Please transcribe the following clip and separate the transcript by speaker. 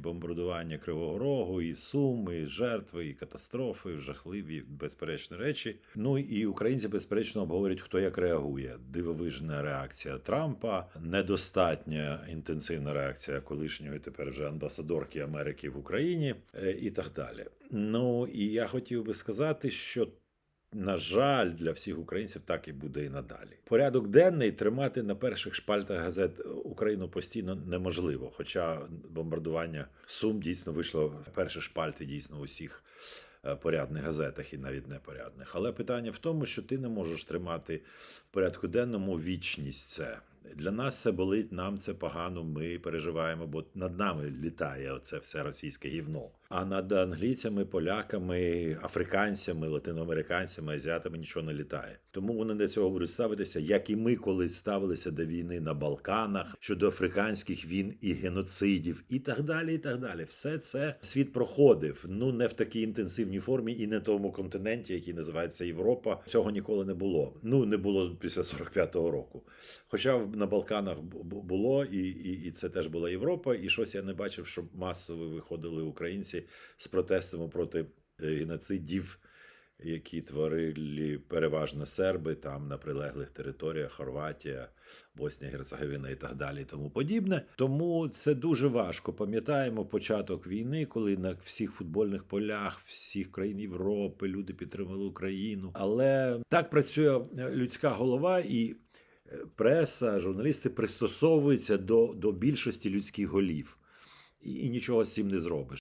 Speaker 1: бомбардування Кривого Рогу, і суми, і жертви, і катастрофи, жахливі, безперечні речі. Ну і українці, безперечно, обговорюють, хто як реагує. Дивовижна реакція Трампа, недостатня інтенсивна реакція колишньої тепер вже амбасадорки Америки в Україні е, і так далі. Ну і я хотів би сказати, що на жаль, для всіх українців так і буде і надалі. Порядок денний тримати на перших шпальтах газет Україну постійно неможливо. Хоча бомбардування Сум дійсно вийшло в перші шпальти дійсно у всіх е, порядних газетах і навіть непорядних. Але питання в тому, що ти не можеш тримати в порядку денному вічність це. Для нас це болить, нам це погано. Ми переживаємо, бо над нами літає оце все російське гівно. А над англійцями, поляками, африканцями, латиноамериканцями, азіатами нічого не літає. Тому вони до цього будуть ставитися, як і ми колись ставилися до війни на Балканах, щодо африканських війн і геноцидів, і так далі. І так далі. Все це світ проходив. Ну не в такій інтенсивній формі і не тому континенті, який називається Європа. Цього ніколи не було. Ну не було після 45-го року. Хоча на Балканах бу- бу- було, і, і, і це теж була Європа, і щось я не бачив, щоб масово виходили українці з протестами проти е, геноцидів, які творили переважно серби там на прилеглих територіях, Хорватія, Боснія, Герцеговина і так далі, і тому подібне. Тому це дуже важко. Пам'ятаємо початок війни, коли на всіх футбольних полях, всіх країн Європи люди підтримали Україну. Але так працює е, людська голова і. е, Преса, журналісти пристосовуються до, до більшості людських голів, і, і нічого з цим не зробиш.